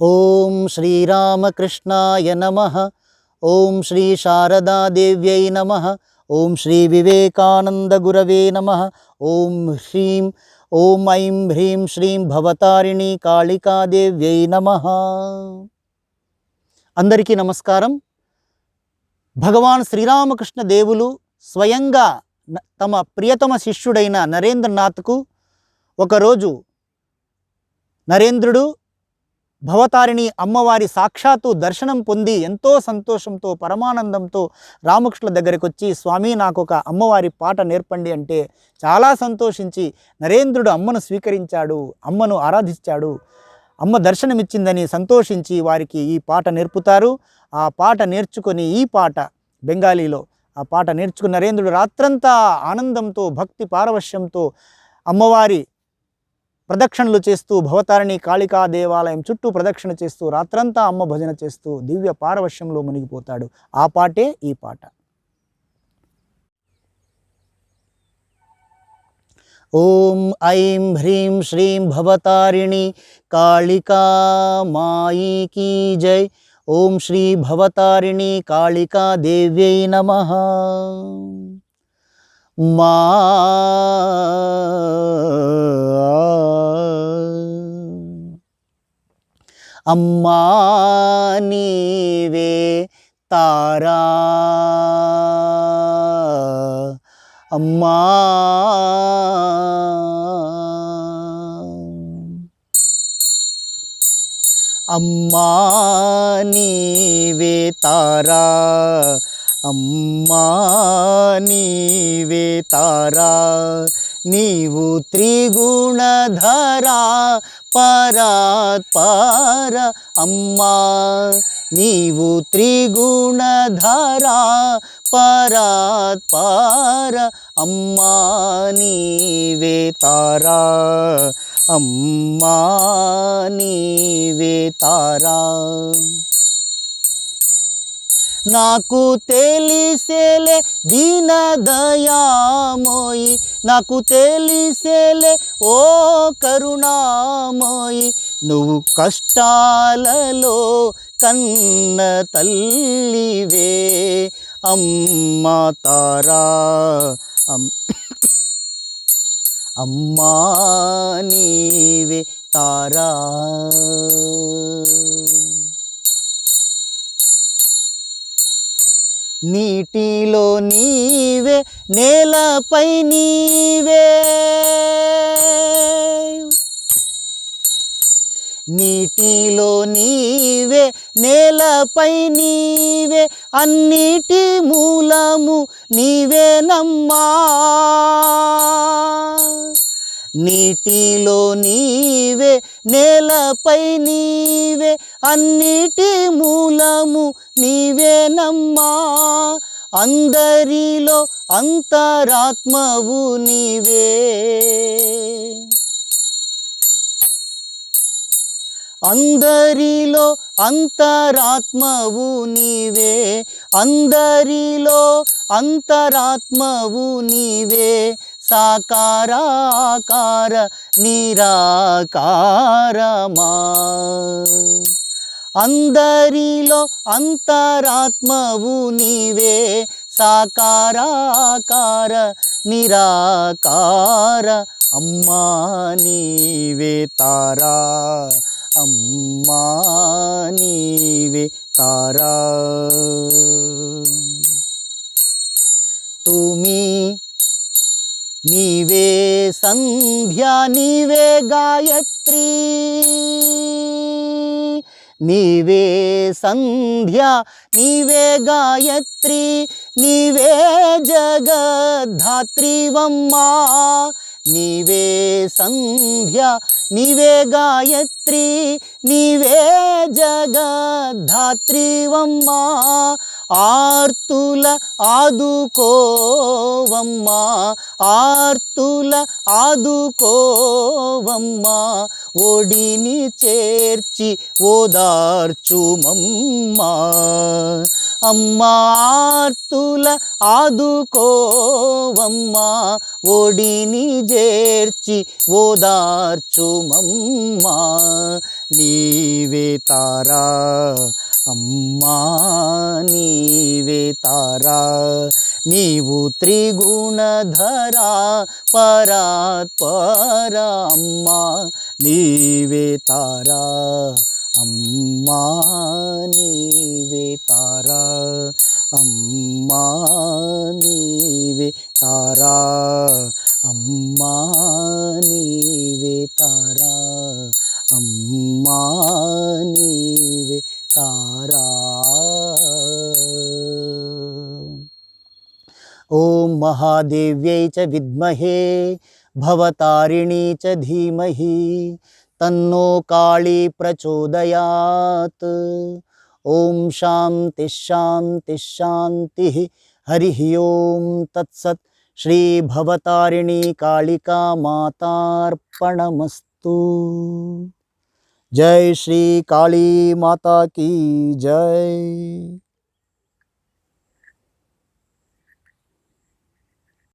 ఓం శ్రీరామకృష్ణాయ నమ. ఓం శ్రీ శారదాదేవ్యై నమ. ఓం శ్రీ వివేకానందగురవే నమ. ఓం హ్రీం ఓం ఐం హ్రీం శ్రీం భవతారిణి కాళికాదేవ్యై నమ. అందరికీ నమస్కారం. భగవాన్ శ్రీరామకృష్ణ దేవులు స్వయంగా తమ ప్రియతమ శిష్యుడైన నరేంద్రనాథ్కు ఒకరోజు నరేంద్రుడు భవతారిణి అమ్మవారి సాక్షాత్తు దర్శనం పొంది ఎంతో సంతోషంతో పరమానందంతో రామకృష్ణుల దగ్గరికి వచ్చి స్వామి నాకు ఒక అమ్మవారి పాట నేర్పండి అంటే చాలా సంతోషించి నరేంద్రుడు అమ్మను స్వీకరించాడు అమ్మను ఆరాధించాడు అమ్మ దర్శనమిచ్చిందని సంతోషించి వారికి ఈ పాట నేర్పుతారు. ఆ పాట నేర్చుకొని ఈ పాట బెంగాలీలో ఆ పాట నేర్చుకున్న నరేంద్రుడు రాత్రంతా ఆనందంతో భక్తి పారవశ్యంతో అమ్మవారి ప్రదక్షిణలు చేస్తూ భవతారిణి కాళికా దేవాలయం చుట్టూ ప్రదక్షిణ చేస్తూ రాత్రంతా అమ్మ భజన చేస్తూ దివ్య పారవశ్యంలో మునిగిపోతాడు. ఆ పాటే ఈ పాట. ఓం ఐం హ్రీం శ్రీం భవతారిణి కాళికా మాయి కీ జై. ఓం శ్రీ భవతారిణి కాళికా దేవ్యై నమ. మా అమ్మా నీవే తారా. అమ్మా. అమ్మా నీవే తారా. అమ్మా నీవే తారా. నీవు త్రిగుణధరా పరాత్పర అమ్మా నీవు త్రిగుణధరా పరాత్పర అమ్మా నీవే తారా అమ్మా నీవే తారా నాకు తెలిసేలే దీన దయామోయి నాకు తెలిసేలే ఓ కరుణామోయి. నువ్వు కష్టాలలో కన్న తల్లివే. అమ్మా తారా అమ్ అమ్మా నీవే తారా. నీటిలో నీవే నేలపై నీవే. నీటిలో నీవే నేలపై నీవే అన్నిటి మూలము నీవేనమ్మా నీటిలో నీవే నేలపై నీవే అన్నిటి మూలము నీవేనమ్మా. అందరిలో అంతరాత్మవు నీవే. అందరిలో అంతరాత్మవు నీవే. అందరిలో అంతరాత్మవు నీవే. సాకారాకార నిరాకారమా. అందరిలో అంతరాత్మవు నీవే. సాకారాకార నిరాకార అమ్మా నీవే తారా. అమ్మా నీవే తారా. తుమి నీవే సంధ్యా నీవే గాయత్రీ. నీవే సంధ్య నీవే గాయత్రి నీవే జగద్ధాత్రివమ్మా నీవే సంధ్య నీవే గాయత్రి నీవే జగద్ధాత్రివమ్మా ఆర్తుల ఆదుకోవమ్మా ఆర్తుల ఆదుకోవమ్మా ఒడిని చేర్చి ఓదార్చుమమ్మా అమ్మార్తుల ఆదుకోవమ్మా. ఒడిని చేర్చి ఓదార్చుమమ్మా నీవే తారా. అమ్మా నీవే తారా. నీవు త్రిగుణధరా పరాత్పరా అమ్మా. నీవే తారా అమ్మా నీవే తారా అమ్మా నీవే తారా అమ్మా నీవే తారా అమ్మా నీవే తారా. ఓం మహాదేవ్యై చ విద్మహే భవతారిణీ చ ధీమహి తన్నో కాళీ ప్రచోదయాత్ ఓం శాంతి శాంతి శాంతి హరి ఓం తత్సత్ శ్రీ భవతారిణీ కాళికా మాతార్పణమస్తు జై శ్రీ కాళీ మాతా కీ జై